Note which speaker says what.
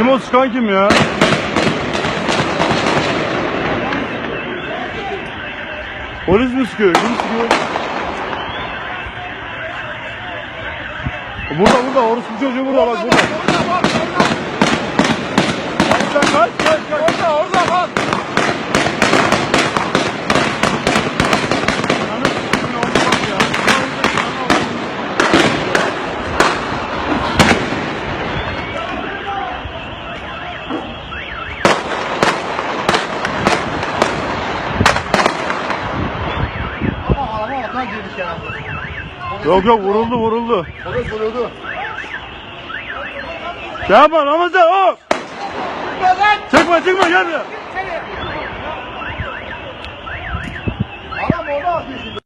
Speaker 1: Kim o sıkan kim ya? Polis mi sıkıyor? Kim sıkıyor? Burada burada orospu çocuğu burada bak burada. Abi sen kaç kaç kaç.
Speaker 2: Orada orada bak. Oradan girmiş yani.
Speaker 1: Yok yok vuruldu vuruldu.
Speaker 2: Polis vuruyordu.
Speaker 1: Şey yapma Ramazan hop. Çıkma çıkma gel buraya.
Speaker 2: Adam orada atıyor şimdi.